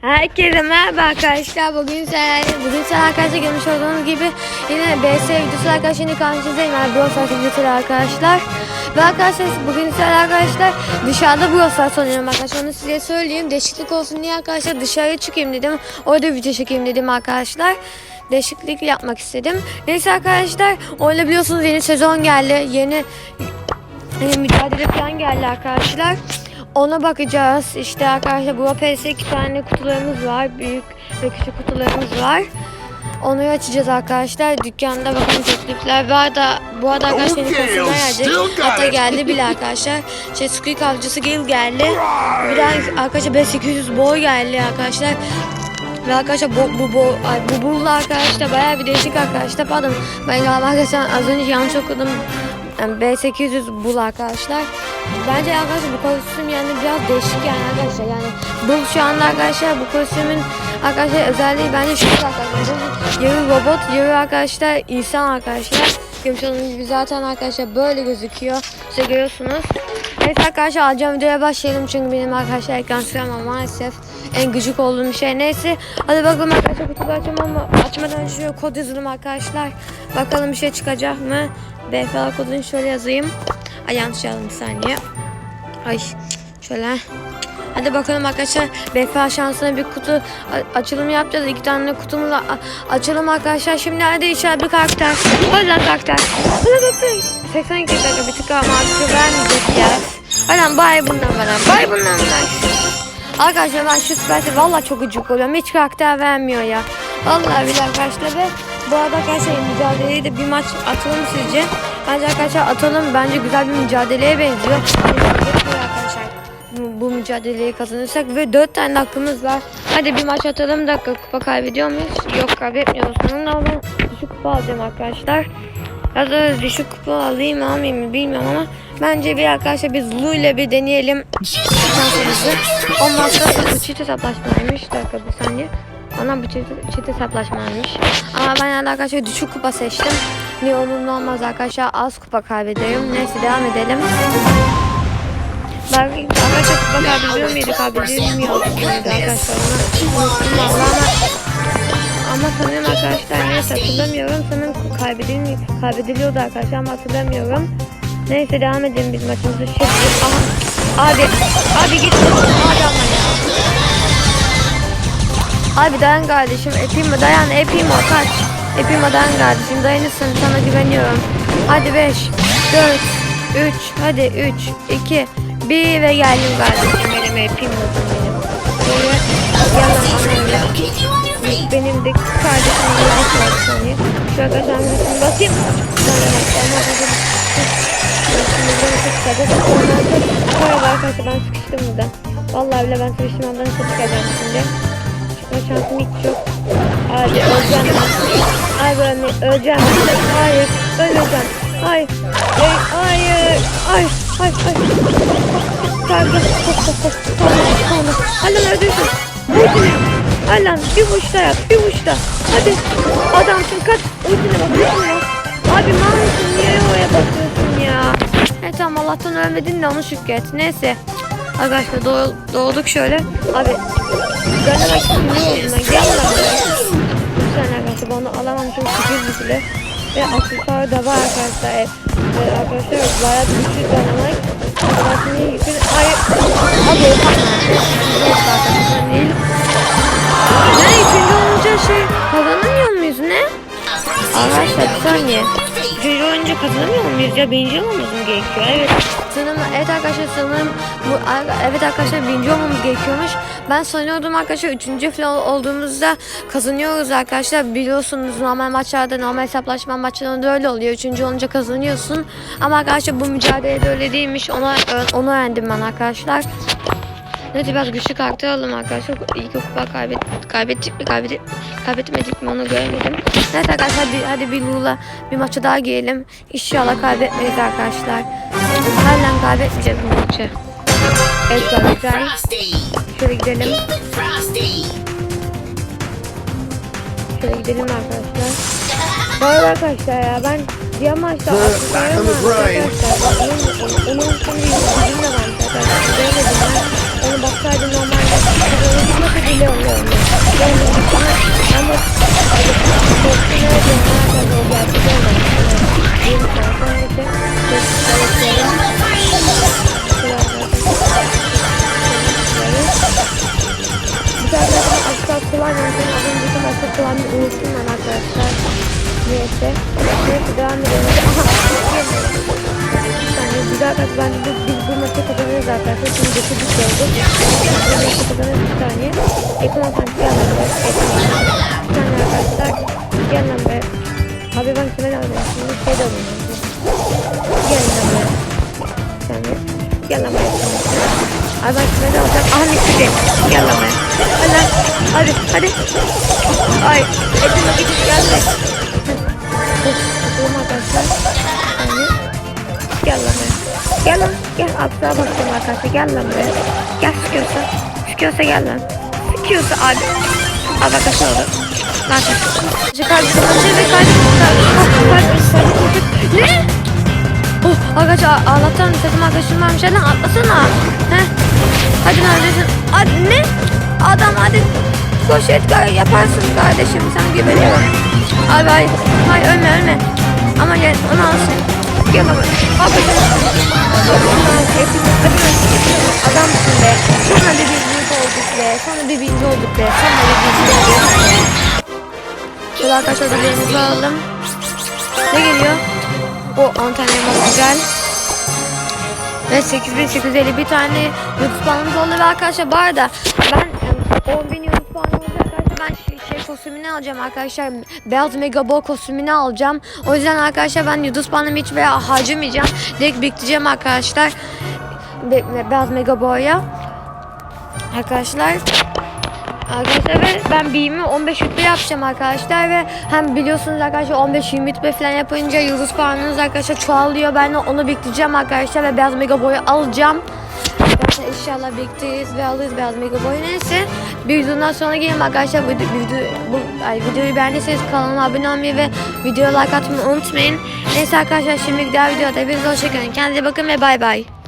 Herkese merhaba arkadaşlar. Bugün sen, bugün sen arkadaşlar görmüş olduğunuz gibi yine BS videosu arkadaşlar yine karşınızdayım. Yani Brawl Stars videosu arkadaşlar. Ve arkadaşlar bugün sen arkadaşlar dışarıda Brawl Stars oynuyorum arkadaşlar. Onu size söyleyeyim. Değişiklik olsun diye arkadaşlar dışarıya çıkayım dedim. Orada video çekeyim dedim arkadaşlar. Değişiklik yapmak istedim. Neyse arkadaşlar öyle biliyorsunuz yeni sezon geldi. Yeni e, mücadele falan geldi arkadaşlar. Ona bakacağız. İşte arkadaşlar bu PS iki tane kutularımız var. Büyük ve küçük kutularımız var. Onu açacağız arkadaşlar. Dükkanda bakın teklifler var da bu arada arkadaşlar yeni kostümler gelecek. Hatta geldi bile arkadaşlar. Şey Squeak avcısı Gale geldi. Bir de arkadaşlar 5800 boy geldi arkadaşlar. Ve arkadaşlar bu bu bu ay, bu bulla arkadaşlar bayağı bir değişik arkadaşlar. Pardon ben galiba arkadaşlar az önce yanlış okudum. Yani B800 bul arkadaşlar. Bence arkadaşlar bu kostüm yani biraz değişik yani arkadaşlar. Yani bu şu anda arkadaşlar bu kostümün arkadaşlar özelliği bence şu arkadaşlar. Yarı robot, yarı arkadaşlar insan arkadaşlar. Görmüş gibi zaten arkadaşlar böyle gözüküyor. Size görüyorsunuz. Evet arkadaşlar alacağım videoya başlayalım çünkü benim arkadaşlar ekran sürem ama maalesef en gıcık olduğum şey neyse. Hadi bakalım arkadaşlar kutuyu açalım ama açmadan önce şöyle kod yazalım arkadaşlar. Bakalım bir şey çıkacak mı? BFA kodunu şöyle yazayım. Ay yanlış yazdım bir saniye. Ay şöyle. Hadi bakalım arkadaşlar BFA şansına bir kutu açılımı yapacağız. İki tane kutumuzu a- açalım arkadaşlar. Şimdi hadi inşallah bir karakter. Hadi lan karakter. Hadi karakter. 82 dakika bir tık ama artık vermeyecek ya. Hadi bay bundan bana. Bay bundan ver. Arkadaşlar ben şu süperse valla çok gıcık oluyorum. Hiç karakter vermiyor ya. Vallahi billahi arkadaşlar ve bu arada arkadaşlar mücadeleyi de bir maç atalım sizce. Bence arkadaşlar atalım. Bence güzel bir mücadeleye benziyor. bu, mücadeleyi kazanırsak ve 4 tane hakkımız var. Hadi bir maç atalım da kupa kaybediyor muyuz? Yok kaybetmiyoruz. Sonunda ama düşük kupa alacağım arkadaşlar. Ya da düşük kupa alayım mı almayayım mı bilmiyorum ama bence bir arkadaşlar biz Zulu ile bir deneyelim şansımızı. Ondan sonra bu çift hesaplaşmaymış. Dakika bir saniye. Ona bu çift, hesaplaşmaymış. Ama ben arkadaşlar düşük kupa seçtim. Ne olur ne olmaz arkadaşlar az kupa kaybediyorum. Neyse devam edelim. Ben arkadaşlar kupa kaybediyor muydu? Kaybedilmiyor muydu arkadaşlar? Ama ama sanırım arkadaşlar neyse hatırlamıyorum. Sanırım kaybedilmiyor, kaybediliyordu arkadaşlar ama hatırlamıyorum. Neyse devam edelim biz maçımızı. Şey, aha. Abi, abi git. Abi dayan kardeşim. Epimo dayan. Epimo kaç. Epimo dayan kardeşim. Dayanırsın. Sana güveniyorum. Hadi 5, 4, 3. Hadi 3, 2, 1 ve geldim kardeşim. Benim Epimo'dum benim. Benim de kardeşim yedi var saniye. Şu arkadaşlar müziğini basayım. Merhaba arkadaşlar ben sıkıştım burada. Vallahi bile ben sıkıştım ondan çıkacağım şimdi. Çıkma şansım hiç yok. Hadi öleceğim ben. Ay böyle öleceğim. Hayır öleceğim. Hayır. Hayır. Hayır. Ay. Ay. Ay. Pardon. Tamam. Tamam. Hadi lan öldürsün. Ultini. Hadi lan bir vuruşta yap. Bir vuruşta. Hadi. Adamsın kaç. Ultine bak. Ultine bak. Abi maalesef niye oraya bakıyorsun ya? Evet tamam Allah'tan ölmedin de onu şükret. Neyse. Arkadaşlar doğ- doğduk şöyle. Abi. Dönemek için ne oldu lan? Gel lan. Bir saniye arkadaşlar alamam çünkü sürpriz bile. Ve aksesuar da var arkadaşlar. Evet. Arkadaşlar bayağı güçlü dönemek. Arkadaşlar yükün? Hayır. Abi. Neyse arkadaşlar değil. Arkadaşlar bir saniye. Üçüncü oyuncu kazanamıyor muyuz ya? Birinci olmamız mı gerekiyor? Evet. Sanırım, evet arkadaşlar sanırım bu, evet arkadaşlar birinci olmamız gerekiyormuş. Ben sanıyordum arkadaşlar üçüncü falan olduğumuzda kazanıyoruz arkadaşlar. Biliyorsunuz normal maçlarda normal hesaplaşma maçlarında öyle oluyor. Üçüncü olunca kazanıyorsun. Ama arkadaşlar bu mücadelede öyle değilmiş. Onu, onu öğrendim ben arkadaşlar. Neyse biraz güçlü karakter alalım arkadaşlar. Ki kupa kaybet, kaybettik mi kaybet, kaybetmedik mi onu göremedim. Neyse arkadaşlar hadi, hadi bir Lula bir maça daha girelim. İnşallah kaybetmeyiz arkadaşlar. Halen kaybetmeyeceğiz bu maçı. Evet arkadaşlar. Şöyle gidelim. Şöyle gidelim arkadaşlar. Bu arada arkadaşlar ya ben diğer maçta arkadaşlar. Onun, onun son bir kıvamını unuttum ben arkadaşlar. Neyse. Neyse devam edelim. Aha. Yani güzel kaç bence biz, biz bu maçı kazanırız arkadaşlar. Şimdi 9 oldu. Bu maçı kazanırız bir saniye. Ekran sanki lan be. Bir saniye arkadaşlar. Lan be. Abi ben kime lazım? Şimdi şey de alayım. Lan be. Bir saniye. Lan be. Abi ben kime de? Aha Mitsuki. Gel lan be. Hadi. Hadi hadi. Ay. Etim vakit geldi. Bakalım arkadaşlar. Saniye. Gel lan be. Gel lan. Gel atlığa bakalım arkadaşlar. Gel lan be. Gel sıkıyorsa. Sıkıyorsa gel lan. Sıkıyorsa abi. Abi arkadaşlar oldu. Lan Çıkar bir savaşı ve savaşı. Ne? Oh arkadaşlar Allah'tan takım arkadaşım varmış. Lan atlasana. Heh. Hadi neredesin? Hadi ne? Adam hadi. Koş Edgar yaparsın kardeşim. Sana güveniyorum. Abi hayır. Hayır ölme ölme. Ama gel onu alsın. Gel baba. Abi Adamsın be. Sonra bir birbirimiz olduk be. Sonra birbirimiz olduk be. Sonra birbirimiz olduk. Şöyle arkadaşlar birbirimizi alalım. Ne geliyor? O 10 tane elmas güzel. Ve 8850 bir tane yıldız puanımız oldu ve arkadaşlar bu arada ben 10 bin yıldız puanı olacak ben şey, şey kostümünü alacağım arkadaşlar. Beyaz mega ball kostümünü alacağım. O yüzden arkadaşlar ben yıldız puanımı hiç veya harcamayacağım. Direkt bekleyeceğim arkadaşlar. Be be- beyaz mega ball'ya arkadaşlar. Arkadaşlar ve ben BİM'i 15 rütbe yapacağım arkadaşlar ve hem biliyorsunuz arkadaşlar 15-20 rütbe falan yapınca yıldız puanınız arkadaşlar çoğalıyor. Ben de onu bekleyeceğim arkadaşlar ve beyaz mega boyu alacağım. İnşallah bekleriz ve alırız beyaz mega boyu. Neyse bir videodan sonra gelin arkadaşlar. Bu, video, bu ay, videoyu beğendiyseniz kanalıma abone olmayı ve videoya like atmayı unutmayın. Neyse arkadaşlar şimdi diğer videoda hepinize hoşçakalın. Kendinize bakın ve bay bay.